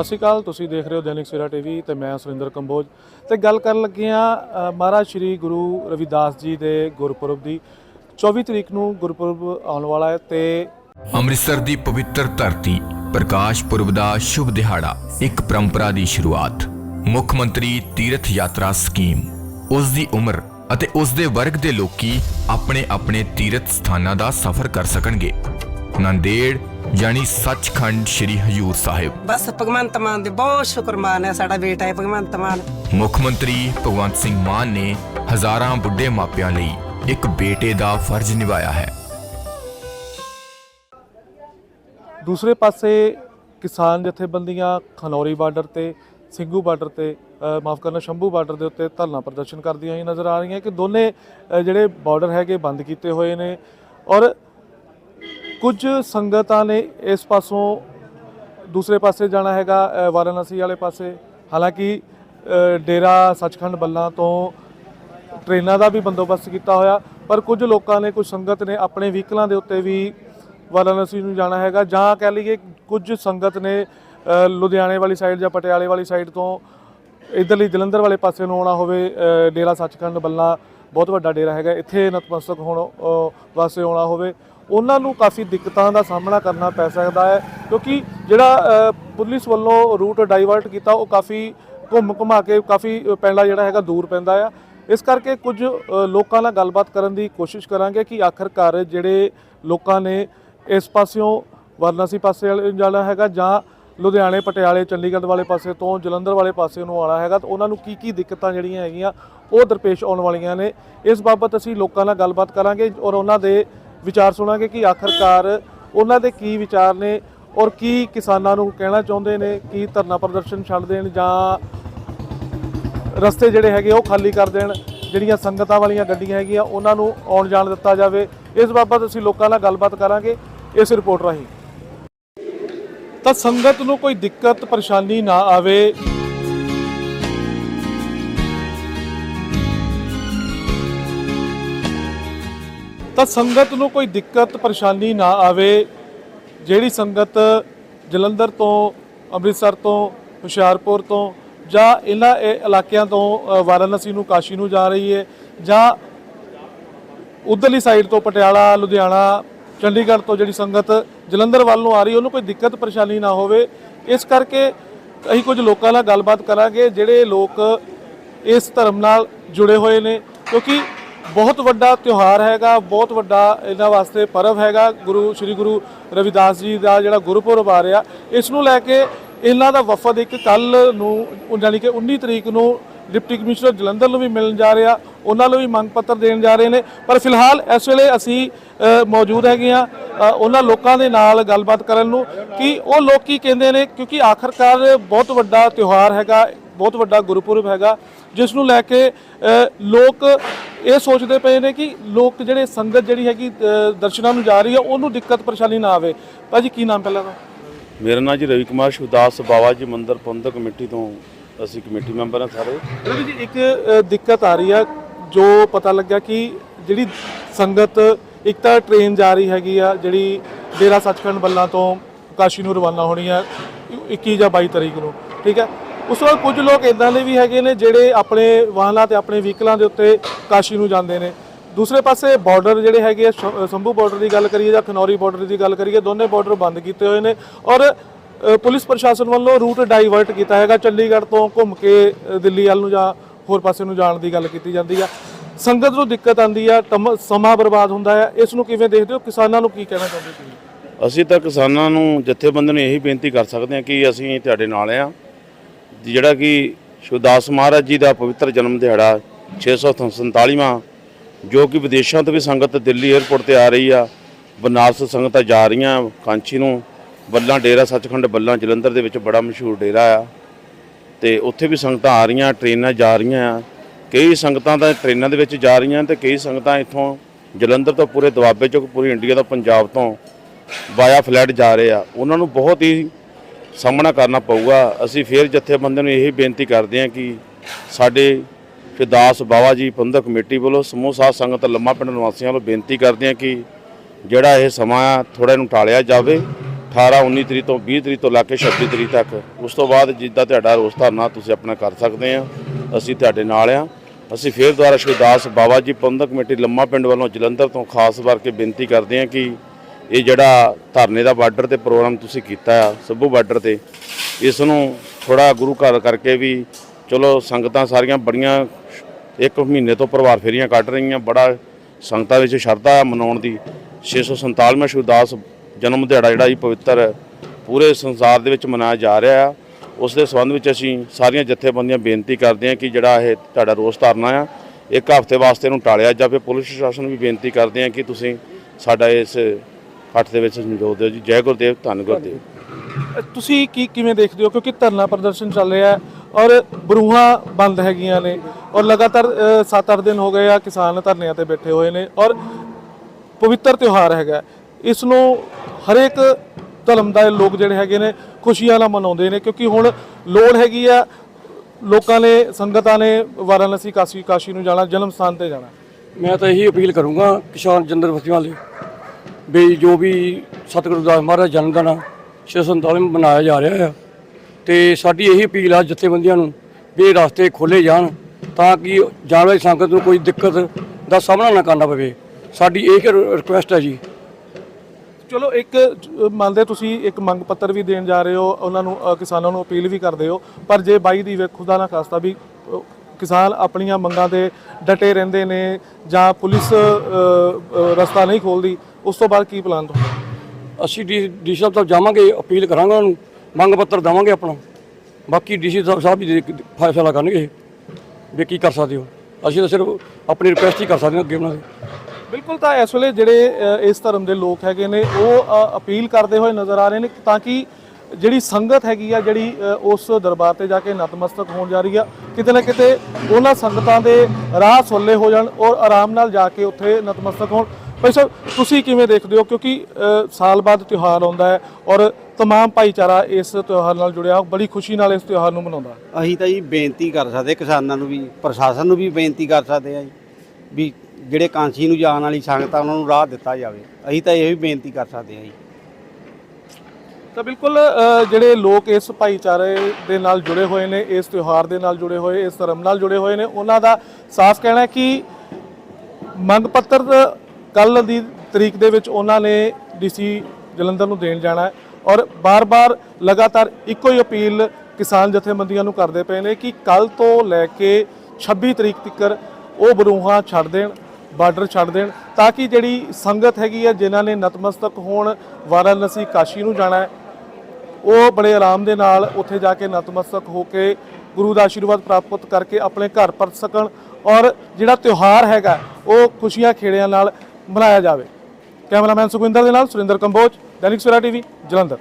ਸਤਿ ਸ਼੍ਰੀ ਅਕਾਲ, ਤੁਸੀਂ ਦੇਖ ਰਹੇ ਹੋ ਦੈਨਿਕ ਸਵੇਰਾ ਟੀਵੀ ਤੇ ਮੈਂ ਸੁਰਿੰਦਰ ਕੰਬੋਜ ਤੇ ਗੱਲ ਕਰਨ ਲੱਗੇ ਆ ਮਹਾਰਾਜ ਸ਼੍ਰੀ ਗੁਰੂ ਰਵਿਦਾਸ ਜੀ ਦੇ ਗੁਰਪੁਰਬ ਦੀ। 24 ਤਰੀਕ ਨੂੰ ਗੁਰਪੁਰਬ ਆਉਣ ਵਾਲਾ ਹੈ ਤੇ ਅੰਮ੍ਰਿਤਸਰ ਦੀ ਪਵਿੱਤਰ ਧਰਤੀ, ਪ੍ਰਕਾਸ਼ ਪੁਰਬ ਦਾ ਸ਼ੁਭ ਦਿਹਾੜਾ, ਇੱਕ ਪਰੰਪਰਾ ਦੀ ਸ਼ੁਰੂਆਤ। ਮੁੱਖ ਮੰਤਰੀ ਤੀਰਥ ਯਾਤਰਾ ਸਕੀਮ। ਉਸ ਦੀ ਉਮਰ ਅਤੇ ਉਸ ਦੇ ਵਰਗ ਦੇ ਲੋਕੀ ਆਪਣੇ ਆਪਣੇ ਤੀਰਥ ਸਥਾਨਾਂ ਦਾ ਸਫ਼ਰ ਕਰ ਸਕਣਗੇ। ਨੰਦੇੜ ਯਾਨੀ ਸੱਚਖੰਡ ਸ੍ਰੀ ਹਜੂਰ ਸਾਹਿਬ। ਬਸ ਭਗਵੰਤ ਮਾਨ ਦੇ ਬਹੁਤ ਸ਼ੁਕਰਮਾਨ ਹੈ ਸਾਡਾ ਬੇਟਾ ਹੈ ਭਗਵੰਤ ਮਾਨ। ਮੁੱਖ ਮੰਤਰੀ ਭਗਵੰਤ ਸਿੰਘ ਮਾਨ ਨੇ ਹਜ਼ਾਰਾਂ ਬੁੱਢੇ ਮਾਪਿਆਂ ਲਈ ਇੱਕ ਬੇਟੇ ਦਾ ਫਰਜ਼ ਨਿਭਾਇਆ ਹੈ। ਦੂਸਰੇ ਪਾਸੇ ਕਿਸਾਨ ਜਥੇਬੰਦੀਆਂ ਖਨੌਰੀ ਬਾਰਡਰ ਤੇ ਸਿੰਘੂ ਬਾਰਡਰ ਤੇ ਮਾਫ ਕਰਨਾ ਸ਼ੰਭੂ ਬਾਰਡਰ ਦੇ ਉੱਤੇ ਧਰਨਾ ਪ੍ਰਦਰਸ਼ਨ ਕਰਦੀਆਂ ਹੀ ਨਜ਼ਰ ਆ ਰਹੀਆਂ ਕਿ ਦੋਨੇ ਜਿਹੜੇ ਬਾਰਡਰ ਹੈਗੇ ਬੰਦ ਕੀਤੇ ਹੋਏ ਨੇ ਔਰ ਕੁਝ ਸੰਗਤਾਂ ਨੇ ਇਸ ਪਾਸੋਂ ਦੂਸਰੇ ਪਾਸੇ ਜਾਣਾ ਹੈਗਾ ਅ, ਵਾਰਾਣਸੀ ਵਾਲੇ ਪਾਸੇ। ਹਾਲਾਂਕਿ ਡੇਰਾ ਸੱਚਖੰਡ ਬੱਲਾਂ ਤੋਂ ਟ੍ਰੇਨਾਂ ਦਾ ਵੀ ਬੰਦੋਬਸਤ ਕੀਤਾ ਹੋਇਆ ਪਰ ਕੁਝ ਲੋਕਾਂ ਨੇ ਕੁਝ ਸੰਗਤ ਨੇ ਆਪਣੇ ਵਹੀਕਲਾਂ ਦੇ ਉੱਤੇ ਵੀ ਵਾਰਾਣਸੀ ਨੂੰ ਜਾਣਾ ਹੈਗਾ ਜਾਂ ਕਹਿ ਲਈਏ ਕੁਝ ਸੰਗਤ ਨੇ ਲੁਧਿਆਣੇ ਵਾਲੀ ਸਾਈਡ ਜਾਂ ਪਟਿਆਲੇ ਵਾਲੀ ਸਾਈਡ ਤੋਂ ਇਧਰਲੀ ਜਲੰਧਰ ਵਾਲੇ ਪਾਸੇ ਨੂੰ ਆਉਣਾ ਹੋਵੇ ਡੇਰਾ ਸੱਚਖੰਡ ਬੱਲਾ ਬਹੁਤ ਵੱਡਾ ਡੇਰਾ ਹੈਗਾ ਇੱਥੇ ਨਤਮਸਤਕ ਹੋਣ ਵਾਸਤੇ ਆਉਣਾ ਹੋਵੇ। ਉਹਨਾਂ ਨੂੰ ਕਾਫੀ ਦਿੱਕਤਾਂ ਦਾ ਸਾਹਮਣਾ ਕਰਨਾ ਪੈ ਸਕਦਾ ਹੈ, ਕਿਉਂਕਿ ਜਿਹੜਾ ਪੁਲਿਸ ਵੱਲੋਂ ਰੂਟ ਡਾਈਵਰਟ ਕੀਤਾ, ਉਹ ਕਾਫੀ ਘੁੰਮ ਘੁਮਾ ਕੇ ਕਾਫੀ ਪੈਂਡਾ ਜਿਹੜਾ ਹੈਗਾ ਦੂਰ ਪੈਂਦਾ ਆ। ਇਸ ਕਰਕੇ ਕੁਝ ਲੋਕਾਂ ਨਾਲ ਗੱਲਬਾਤ ਕਰਨ ਦੀ ਕੋਸ਼ਿਸ਼ ਕਰਾਂਗੇ ਕਿ ਆਖਰਕਾਰ ਜਿਹੜੇ ਲੋਕਾਂ ਨੇ ਇਸ ਪਾਸਿਓਂ ਵਾਰਾਣਸੀ ਪਾਸੇ ਵਾਲੇ ਜਾਣਾ ਹੈਗਾ ਜਾਂ ਲੁਧਿਆਣੇ, ਪਟਿਆਲੇ, ਚੰਡੀਗੜ੍ਹ ਵਾਲੇ ਪਾਸੇ ਤੋਂ ਜਲੰਧਰ ਵਾਲੇ ਪਾਸੇ ਨੂੰ ਆਉਣਾ ਹੈਗਾ, ਤਾਂ ਉਹਨਾਂ ਨੂੰ ਕੀ ਕੀ ਦਿੱਕਤਾਂ ਜਿਹੜੀਆਂ ਹੈਗੀਆਂ, ਉਹ ਦਰਪੇਸ਼ ਆਉਣ ਵਾਲੀਆਂ ਨੇ। ਇਸ ਬਾਬਤ ਅਸੀਂ ਲੋਕਾਂ ਨਾਲ ਗੱਲਬਾਤ ਕਰਾਂਗੇ ਔਰ ਉਹਨਾਂ ਦੇ ਵਿਚਾਰ ਸੁਣਾਂਗੇ ਕਿ ਆਖਰਕਾਰ ਉਹਨਾਂ ਦੇ ਕੀ ਵਿਚਾਰ ਨੇ ਔਰ ਕੀ ਕਿਸਾਨਾਂ ਨੂੰ ਕਹਿਣਾ ਚਾਹੁੰਦੇ ਨੇ, ਕੀ ਧਰਨਾ ਪ੍ਰਦਰਸ਼ਨ ਛੱਡ ਦੇਣ ਜਾਂ ਰਸਤੇ ਜਿਹੜੇ ਹੈਗੇ ਉਹ ਖਾਲੀ ਕਰ ਦੇਣ, ਜਿਹੜੀਆਂ ਸੰਗਤਾਂ ਵਾਲੀਆਂ ਗੱਡੀਆਂ ਹੈਗੀਆਂ ਉਹਨਾਂ ਨੂੰ ਆਉਣ ਜਾਣ ਦਿੱਤਾ ਜਾਵੇ। ਇਸ ਬਾਬਤ ਅਸੀਂ ਲੋਕਾਂ ਨਾਲ ਗੱਲਬਾਤ ਕਰਾਂਗੇ ਇਸ ਰਿਪੋਰਟ ਰਾਹੀਂ। ਤਾਂ ਸੰਗਤ ਨੂੰ ਕੋਈ ਦਿੱਕਤ, ਪਰੇਸ਼ਾਨੀ ਨਾ ਆਵੇ ਤਾਂ ਸੰਗਤ ਨੂੰ ਕੋਈ ਦਿੱਕਤ ਪਰੇਸ਼ਾਨੀ ਨਾ ਆਵੇ। ਜਿਹੜੀ ਸੰਗਤ ਜਲੰਧਰ ਤੋਂ ਅੰਮ੍ਰਿਤਸਰ ਤੋਂ ਹੁਸ਼ਿਆਰਪੁਰ ਤੋਂ ਜਾਂ ਇਹਨਾਂ ਇਹ ਇਲਾਕਿਆਂ ਤੋਂ ਅ, ਵਾਰਾਣਸੀ ਨੂੰ ਕਾਸ਼ੀ ਨੂੰ ਜਾ ਰਹੀ ਹੈ ਜਾਂ ਉਧਰਲੀ ਸਾਈਡ ਤੋਂ ਪਟਿਆਲਾ ਲੁਧਿਆਣਾ ਚੰਡੀਗੜ੍ਹ ਤੋਂ ਜਿਹੜੀ ਸੰਗਤ ਜਲੰਧਰ ਵੱਲ ਨੂੰ ਆ ਰਹੀ ਉਹਨੂੰ ਕੋਈ ਦਿੱਕਤ ਪਰੇਸ਼ਾਨੀ ਨਾ ਹੋਵੇ। ਇਸ ਕਰਕੇ ਅਸੀਂ ਕੁਝ ਲੋਕਾਂ ਨਾਲ ਗੱਲਬਾਤ ਕਰਾਂਗੇ ਜਿਹੜੇ ਲੋਕ ਇਸ ਧਰਮ ਨਾਲ ਜੁੜੇ ਹੋਏ ਨੇ ਕਿਉਂਕਿ ਬਹੁਤ ਵੱਡਾ ਤਿਉਹਾਰ ਹੈਗਾ, ਬਹੁਤ ਵੱਡਾ ਇਹਨਾਂ ਵਾਸਤੇ ਪਰਵ ਹੈਗਾ। ਗੁਰੂ, ਸ੍ਰੀ ਗੁਰੂ ਰਵਿਦਾਸ ਜੀ ਦਾ ਜਿਹੜਾ ਗੁਰਪੁਰਬ ਆ ਰਿਹਾ, ਇਸ ਨੂੰ ਲੈ ਕੇ ਇਹਨਾਂ ਦਾ ਵਫਦ ਇੱਕ ਕੱਲ ਨੂੰ, ਯਾਨੀ ਕਿ 19 ਤਰੀਕ ਨੂੰ ਡਿਪਟੀ ਕਮਿਸ਼ਨਰ ਜਲੰਧਰ ਨੂੰ ਵੀ ਮਿਲਣ ਜਾ ਰਿਹਾ, ਉਹਨਾਂ ਨੂੰ ਵੀ ਮੰਗ ਪੱਤਰ ਦੇਣ ਜਾ ਰਹੇ ਨੇ। ਪਰ ਫਿਲਹਾਲ ਇਸ ਵੇਲੇ ਅਸੀਂ ਮੌਜੂਦ ਹੈਗੇ ਆ ਉਹਨਾਂ ਲੋਕਾਂ ਦੇ ਨਾਲ ਗੱਲਬਾਤ ਕਰਨ ਨੂੰ, ਕਿ ਉਹ ਲੋਕ ਕੀ ਕਹਿੰਦੇ ਨੇ, ਕਿਉਂਕਿ ਆਖਰਕਾਰ ਬਹੁਤ ਵੱਡਾ ਤਿਉਹਾਰ ਹੈਗਾ, ਬਹੁਤ ਵੱਡਾ ਗੁਰਪੁਰਬ ਹੈਗਾ। ਜਿਸ ਨੂੰ ਲੈ ਕੇ ਲੋਕ ਇਹ ਸੋਚਦੇ ਪਏ ਨੇ ਕਿ ਲੋਕ ਜਿਹੜੇ ਸੰਗਤ ਜਿਹੜੀ ਹੈਗੀ ਦਰਸ਼ਨਾਂ ਨੂੰ ਜਾ ਰਹੀ ਹੈ ਉਹਨੂੰ ਦਿੱਕਤ ਪਰੇਸ਼ਾਨੀ ਨਾ ਆਵੇ। ਭਾਜੀ ਕੀ ਨਾਮ ਪਹਿਲਾਂ ਦਾ? ਮੇਰਾ ਨਾਮ ਜੀ ਰਵੀ ਕੁਮਾਰ ਸ਼ਿਵਦਾਸ ਬਾਬਾ ਜੀ ਮੰਦਿਰ ਪ੍ਰਬੰਧਕ ਕਮੇਟੀ ਤੋਂ ਅਸੀਂ ਕਮੇਟੀ ਮੈਂਬਰ ਹਾਂ ਸਾਰੇ। ਰਵੀ ਜੀ ਇੱਕ ਦਿੱਕਤ ਆ ਰਹੀ ਆ ਜੋ ਪਤਾ ਲੱਗਿਆ ਕਿ ਜਿਹੜੀ ਸੰਗਤ ਇੱਕ ਤਾਂ ਟ੍ਰੇਨ ਜਾ ਰਹੀ ਹੈਗੀ ਆ ਜਿਹੜੀ ਡੇਰਾ ਸੱਚਖੰਡ ਬੱਲਾ ਤੋਂ ਕਾਸ਼ੀ ਨੂੰ ਰਵਾਨਾ ਹੋਣੀ ਆ 21 ਜਾਂ 22 ਤਰੀਕ ਨੂੰ ਠੀਕ ਹੈ ਉਸ ਤੋਂ ਬਾਅਦ ਕੁਝ ਲੋਕ ਇਦਾਂ ਦੇ ਵੀ ਹੈਗੇ ਨੇ ਜਿਹੜੇ ਆਪਣੇ ਵਾਹਨਾਂ ਤੇ ਆਪਣੇ ਵਹੀਕਲਾਂ ਦੇ ਉੱਤੇ ਕਾਸ਼ੀ ਨੂੰ ਜਾਂਦੇ ਨੇ। ਦੂਸਰੇ ਪਾਸੇ ਬਾਰਡਰ ਜਿਹੜੇ ਹੈਗੇ ਆ ਸੰਭੂ ਬਾਰਡਰ ਦੀ ਗੱਲ ਕਰੀਏ ਜਾਂ ਖਨੌਰੀ ਬਾਰਡਰ ਦੀ ਗੱਲ ਕਰੀਏ, ਦੋਨੇ ਬਾਰਡਰ ਬੰਦ ਕੀਤੇ ਹੋਏ ਨੇ ਔਰ ਪੁਲਿਸ ਪ੍ਰਸ਼ਾਸਨ ਵੱਲੋਂ ਰੂਟ ਡਾਈਵਰਟ ਕੀਤਾ ਹੈਗਾ ਚੰਡੀਗੜ੍ਹ ਤੋਂ ਘੁੰਮ ਕੇ ਦਿੱਲੀ ਵੱਲ ਨੂੰ ਜਾਂ ਹੋਰ ਪਾਸੇ ਨੂੰ ਜਾਣ ਦੀ ਗੱਲ ਕੀਤੀ ਜਾਂਦੀ ਆ। ਸੰਗਤ ਨੂੰ ਦਿੱਕਤ ਆਂਦੀ ਆ, ਟਮ- ਸਮਾਂ ਬਰਬਾਦ ਹੁੰਦਾ ਆ। ਇਸ ਨੂੰ ਕਿਵੇਂ ਦੇਖਦੇ ਹੋ? ਕਿਸਾਨਾਂ ਨੂੰ ਕੀ ਕਹਿਣਾ ਚਾਹੁੰਦੇ ਤੁਸੀਂ? ਅਸੀਂ ਤਾਂ ਕਿਸਾਨਾਂ ਨੂੰ ਜਥੇਬੰਦੀ ਨੂੰ ਇਹੀ ਬੇਨਤੀ ਕਰ ਸਕਦੇ ਹਾਂ ਕਿ ਅਸੀਂ ਤੁਹਾਡੇ ਨਾਲ ਆ। ਜਿਹੜਾ ਕਿ ਸ਼ਿਵਦਾਸ ਮਹਾਰਾਜ ਜੀ ਦਾ ਪਵਿੱਤਰ ਜਨਮ ਦਿਹਾੜਾ 647ਵਾਂ ਜੋ ਕਿ ਵਿਦੇਸ਼ਾਂ ਤੋਂ ਵੀ ਸੰਗਤ ਦਿੱਲੀ 에ਅਰਪੋਰਟ ਤੇ ਆ ਰਹੀ ਆ, ਬਨਾਰਸ ਸੰਗਤਾਂ ਜਾ ਰਹੀਆਂ ਕਾਂਚੀ ਨੂੰ, ਬੱਲਾਂ ਡੇਰਾ ਸੱਚਖੰਡ ਬੱਲਾਂ ਜਲੰਧਰ ਦੇ ਵਿੱਚ ਬੜਾ ਮਸ਼ਹੂਰ ਡੇਰਾ ਆ, ਤੇ ਉੱਥੇ ਵੀ ਸੰਗਤਾਂ ਆ ਰਹੀਆਂ, ਟ੍ਰੇਨਾਂ ਜਾ ਰਹੀਆਂ ਆ, ਕਈ ਸੰਗਤਾਂ ਤਾਂ ਟ੍ਰੇਨਾਂ ਦੇ ਵਿੱਚ ਜਾ ਰਹੀਆਂ ਤੇ ਕਈ ਸੰਗਤਾਂ ਇੱਥੋਂ ਜਲੰਧਰ ਤੋਂ ਪੂਰੇ ਦੁਆਬੇ ਚੋਂ ਪੂਰੀ ਇੰਡੀਆ ਤੋਂ ਪੰਜਾਬ ਤੋਂ ਵਾਇਆ ਫਲੈਟ ਜਾ ਰਹੇ ਆ, ਉਹਨਾਂ ਨੂੰ ਬਹੁਤ ਹੀ ਸਾਹਮਣਾ ਕਰਨਾ ਪਊਗਾ। ਅਸੀਂ ਫਿਰ ਜਥੇਬੰਦੀਆਂ ਨੂੰ ਇਹੀ ਬੇਨਤੀ ਕਰਦੇ ਹਾਂ ਕਿ ਸਾਡੇ ਫਿਦਾਸ ਬਾਵਾ ਜੀ ਪ੍ਰਬੰਧਕ ਕਮੇਟੀ ਵੱਲੋਂ ਸਮੂਹ ਸਾਧ ਸੰਗਤ ਲੰਮਾ ਪਿੰਡ ਨਿਵਾਸੀਆਂ ਵੱਲੋਂ ਬੇਨਤੀ ਕਰਦੇ ਹਾਂ ਕਿ ਜਿਹੜਾ ਇਹ ਸਮਾਂ ਆ ਥੋੜਾ ਇਹਨੂੰ ਟਾਲਿਆ ਜਾਵੇ। 18 19 ਤਰੀਕ ਤੋਂ 20 ਤਰੀਕ ਤੋਂ ਲਾ ਕੇ 26 ਤਰੀਕ ਤੱਕ। ਉਸ ਤੋਂ ਬਾਅਦ ਜਿੱਦਾਂ ਤੁਹਾਡਾ ਰੋਸ ਧਰਨਾ ਤੁਸੀਂ ਆਪਣਾ ਕਰ ਸਕਦੇ ਆ ਅਸੀਂ ਤੁਹਾਡੇ ਨਾਲ ਆ ਅਸੀਂ ਫੇਰ ਦੁਆਰਾ ਸ਼ਹੀਦਾਸ ਬਾਬਾ ਜੀ ਪ੍ਰਬੰਧਕ ਕਮੇਟੀ ਲੰਮਾ ਪਿੰਡ ਵੱਲੋਂ ਜਲੰਧਰ ਤੋਂ ਖਾਸ ਕਰਕੇ ਬੇਨਤੀ ਕਰਦੇ ਹਾਂ ਕਿ ਇਹ ਜਿਹੜਾ ਧਰਨੇ ਦਾ ਬਾਰਡਰ ਤੇ ਪ੍ਰੋਗਰਾਮ ਤੁਸੀਂ ਕੀਤਾ ਆ, ਸਭੂ ਬਾਰਡਰ ਤੇ, ਇਸ ਨੂੰ ਥੋੜਾ ਗੁਰੂ ਘਰ ਕਰਕੇ ਵੀ ਚਲੋ ਸੰਗਤਾਂ ਸਾਰੀਆਂ ਬੜੀਆਂ ਇੱਕ ਮਹੀਨੇ ਤੋਂ ਪਰਿਵਾਰ ਫੇਰੀਆਂ ਕੱਢ ਰਹੀਆਂ, ਬੜਾ ਸੰਗਤਾਂ ਵਿੱਚ ਸ਼ਰਧਾ ਹੈ ਮਨਾਉਣ ਦੀ। 647ਵਾਂ ਸ਼ਹੀਦਾਸ ਜਨਮ ਦਿਹਾੜਾ ਜਿਹੜਾ ਇਹ ਪਵਿੱਤਰ ਪੂਰੇ ਸੰਸਾਰ ਦੇ ਵਿੱਚ ਮਨਾਇਆ ਜਾ ਰਿਹਾ ਆ। ਉਸ ਦੇ ਸੰਬੰਧ ਵਿੱਚ ਅਸੀਂ ਸਾਰੀਆਂ ਜਥੇਬੰਦੀਆਂ ਬੇਨਤੀ ਕਰਦੇ ਹਾਂ ਕਿ ਜਿਹੜਾ ਇਹ ਤੁਹਾਡਾ ਰੋਸ ਧਰਨਾ ਆ, ਇੱਕ ਹਫ਼ਤੇ ਵਾਸਤੇ ਇਹਨੂੰ ਟਾਲਿਆ ਜਾਵੇ। ਪੁਲਿਸ ਪ੍ਰਸ਼ਾਸਨ ਵੀ ਬੇਨਤੀ ਕਰਦੇ ਹਾਂ ਕਿ ਤੁਸੀਂ ਸਾਡਾ ਇਸ ਇਕੱਠ ਦੇ ਵਿੱਚ ਸੰਯੋਗ ਦਿਓ ਜੀ। ਜੈ ਗੁਰਦੇਵ ਧੰਨ ਗੁਰਦੇਵ। ਤੁਸੀਂ ਕੀ ਕਿਵੇਂ ਦੇਖਦੇ ਹੋ? ਕਿਉਂਕਿ ਧਰਨਾ ਪ੍ਰਦਰਸ਼ਨ ਚੱਲ ਰਿਹਾ ਹੈ ਔਰ ਬਰੂਹਾਂ ਬੰਦ ਹੈਗੀਆਂ ਨੇ ਔਰ ਲਗਾਤਾਰ 7-8 ਦਿਨ ਹੋ ਗਏ ਆ ਕਿਸਾਨ ਧਰਨਿਆਂ ਤੇ ਬੈਠੇ ਹੋਏ ਨੇ ਔਰ ਪਵਿੱਤਰ ਤਿਉਹਾਰ ਹੈਗਾ ਇਸ ਨੂੰ ਹਰੇਕ ਧਰਮ ਦਾ ਲੋਕ ਜਿਹੜੇ ਹੈਗੇ ਨੇ ਖੁਸ਼ੀਆਂ ਨਾਲ ਮਨਾਉਂਦੇ ਨੇ ਕਿਉਂਕਿ ਹੁਣ ਲੋੜ ਹੈਗੀ ਆ ਲੋਕਾਂ ਨੇ ਸੰਗਤਾਂ ਨੇ ਵਾਰਾਣਸੀ ਕਾਸ਼ੀ ਕਾਸ਼ੀ ਨੂੰ ਜਾਣਾ ਜਨਮ ਸਥਾਨ ਤੇ ਜਾਣਾ। ਮੈਂ ਤਾਂ ਇਹੀ ਅਪੀਲ ਕਰੂੰਗਾ ਕਿਸਾਨ ਜਨਰਲ ਵਸਤੀਆਂ ਲਈ ਵੀ ਜੋ ਵੀ ਸਤਿਗੁਰੂ ਦਾਸ ਮਹਾਰਾਜ ਜਨਮ ਦਿਨ 647 ਮਨਾਇਆ ਜਾ ਰਿਹਾ ਆ। ਤੇ ਸਾਡੀ ਇਹੀ ਅਪੀਲ ਆ ਜਥੇਬੰਦੀਆਂ ਨੂੰ ਵੀ ਇਹ ਰਸਤੇ ਖੋਲੇ ਜਾਣ ਤਾਂ ਕਿ ਜਾਣ ਵਾਲੀ ਸੰਗਤ ਨੂੰ ਕੋਈ ਦਿੱਕਤ ਦਾ ਸਾਹਮਣਾ ਨਾ ਕਰਨਾ ਪਵੇ। ਸਾਡੀ ਇਹ ਰਿਕੁਐਸਟ ਹੈ ਜੀ। ਚਲੋ ਇੱਕ ਮੰਨਦੇ ਤੁਸੀਂ ਇੱਕ ਮੰਗ ਪੱਤਰ ਵੀ ਦੇਣ ਜਾ ਰਹੇ ਹੋ ਉਹਨਾਂ ਨੂੰ ਅ, ਕਿਸਾਨਾਂ ਨੂੰ ਅਪੀਲ ਵੀ ਕਰਦੇ ਹੋ ਪਰ ਜੇ ਬਾਈ ਦੀ ਵੇਖ ਖੁਦਾ ਨਾ ਖਾਸਤਾ ਵੀ ਅ, ਕਿਸਾਨ ਆਪਣੀਆਂ ਮੰਗਾਂ ਤੇ ਡਟੇ ਰਹਿੰਦੇ ਨੇ ਜਾਂ ਪੁਲਿਸ ਅ, ਅ, ਰਸਤਾ ਨਹੀਂ ਖੋਲਦੀ ਉਸ ਤੋਂ ਬਾਅਦ ਕੀ ਪਲਾਨ ਤੁਹਾਡਾ? ਅਸੀਂ ਡੀ ਡੀ ਸਾਹਿਬ ਤੱਕ ਜਾਵਾਂਗੇ ਅਪੀਲ ਕਰਾਂਗੇ ਉਹਨਾਂ ਨੂੰ ਮੰਗ ਪੱਤਰ ਦੇਵਾਂਗੇ ਆਪਣਾ। ਬਾਕੀ ਡੀਸੀ ਸਾਹਿਬ ਵੀ ਦੇਖ- ਫੈਸਲਾ ਕਰਨਗੇ ਵੀ ਕੀ ਕਰ ਸਕਦੇ ਹੋ। ਅਸੀਂ ਤਾਂ ਸਿਰਫ ਆਪਣੀ ਰਿਕੁਐਸਟ ਹੀ ਕਰ ਸਕਦੇ ਹਾਂ ਅੱਗੇ ਉਹਨਾਂ ਦੇ। ਬਿਲਕੁਲ ਤਾਂ ਇਸ ਵੇਲੇ ਜਿਹੜੇ ਅ, ਇਸ ਧਰਮ ਦੇ ਲੋਕ ਹੈਗੇ ਨੇ ਉਹ ਅ, ਅਪੀਲ ਕਰਦੇ ਹੋਏ ਨਜ਼ਰ ਆ ਰਹੇ ਨੇ ਤਾਂ ਕਿ ਜਿਹੜੀ ਸੰਗਤ ਹੈਗੀ ਆ ਜਿਹੜੀ ਅ, ਉਸ ਦਰਬਾਰ ਤੇ ਜਾ ਕੇ ਨਤਮਸਤਕ ਹੋਣ ਜਾ ਰਹੀ ਆ ਕਿਤੇ ਨਾ ਕਿਤੇ ਉਹਨਾਂ ਸੰਗਤਾਂ ਦੇ ਰਾਹ ਸੁੱਲੇ ਹੋ ਜਾਣ ਔਰ ਆਰਾਮ ਨਾਲ ਜਾ ਕੇ ਉੱਥੇ ਨਤਮਸਤਕ ਹੋਣ। ਭਾਈ ਸਾਹਿਬ ਤੁਸੀਂ ਕਿਵੇਂ ਦੇਖਦੇ ਹੋ ਕਿਉਂਕਿ ਅ, ਸਾਲ ਬਾਅਦ ਤਿਉਹਾਰ ਆਉਂਦਾ ਹੈ ਔਰ तमाम ਭਾਈਚਾਰਾ ਇਸ ਤਿਉਹਾਰ ਨਾਲ ਜੁੜਿਆ ਬੜੀ ਖੁਸ਼ੀ ਨਾਲ ਇਸ ਤਿਉਹਾਰ ਨੂੰ ਮਨਾਉਂਦਾ ਹੈ ਅਸੀਂ ਤਾਂ ਜੀ ਬੇਨਤੀ ਕਰ ਸਕਦੇ ਕਿਸਾਨਾਂ ਨੂੰ ਵੀ ਪ੍ਰਸ਼ਾਸਨ ਨੂੰ ਵੀ ਬੇਨਤੀ ਕਰ ਸਕਦੇ ਆ ਜੀ ਵੀ ਜਿਹੜੇ ਕਾਂਸੀ ਨੂੰ ਜਾਣ ਵਾਲੀ ਸੰਗਤ ਆ ਉਹਨਾਂ ਨੂੰ ਰਾਹ ਦਿੱਤਾ ਜਾਵੇ ਅਸੀਂ ਤਾਂ ਇਹ ਵੀ ਬੇਨਤੀ ਕਰ ਸਕਦੇ ਆ ਜੀ ਤਾਂ ਬਿਲਕੁਲ ਅ, ਜਿਹੜੇ ਲੋਕ ਇਸ ਭਾਈਚਾਰੇ ਦੇ ਨਾਲ ਜੁੜੇ ਹੋਏ ਨੇ ਇਸ ਤਿਉਹਾਰ ਦੇ ਨਾਲ ਜੁੜੇ ਹੋਏ ਇਸ ਧਰਮ ਨਾਲ ਜੁੜੇ ਹੋਏ ਨੇ ਉਹਨਾਂ ਦਾ ਸਾਫ਼ ਕਹਿਣਾ ਹੈ ਕਿ ਮੰਗ ਪੱਤਰ ਕੱਲ ਦੀ ਤਰੀਕ ਦੇ ਵਿੱਚ ਉਹਨਾਂ ਨੇ ਡੀਸੀ ਜਲੰਧਰ ਨੂੰ ਦੇਣ ਜਾਣਾ ਹੈ ਔਰ ਬਾਰ-ਬਾਰ ਲਗਾਤਾਰ ਇੱਕੋ ਹੀ ਅਪੀਲ ਕਿਸਾਨ ਜਥੇਬੰਦੀਆਂ ਨੂੰ ਕਰਦੇ ਪਏ ਨੇ ਕਿ ਕੱਲ ਤੋਂ ਲੈ ਕੇ 26 ਤਰੀਕ ਤੱਕ ਉਹ ਬਰੂਹਾਂ ਛੱਡ ਦੇਣ, ਬਾਰਡਰ ਛੱਡ ਦੇਣ, ਤਾਂ ਕਿ ਜਿਹੜੀ ਸੰਗਤ ਹੈਗੀ ਹੈ, ਜਿਨ੍ਹਾਂ ਨੇ ਨਤਮਸਤਕ ਹੋਣ, ਵਾਰਾਣਸੀ ਕਾਸ਼ੀ ਨੂੰ ਜਾਣਾ ਹੈ, ਉਹ ਬੜੇ ਆਰਾਮ ਦੇ ਨਾਲ ਉੱਥੇ ਜਾ ਕੇ ਨਤਮਸਤਕ ਹੋ ਕੇ ਗੁਰੂ ਦਾ ਆਸ਼ੀਰਵਾਦ ਪ੍ਰਾਪਤ ਕਰਕੇ ਆਪਣੇ ਘਰ ਪਰਤ ਸਕਣ ਔਰ ਜਿਹੜਾ ਤਿਉਹਾਰ ਹੈਗਾ, ਉਹ ਖੁਸ਼ੀਆਂ ਖੇੜਿਆਂ ਨਾਲ ਮਨਾਇਆ ਜਾਵੇ। ਕੈਮਰਾਮੈਨ ਸੁਖਵਿੰਦਰ ਦੇ ਨਾਲ ਸੁਰਿੰਦਰ ਕੰਬੋਜ ਦੈਨਿਕ ਸਵੇਰਾ ਟੀਵੀ ਜਲੰਧਰ।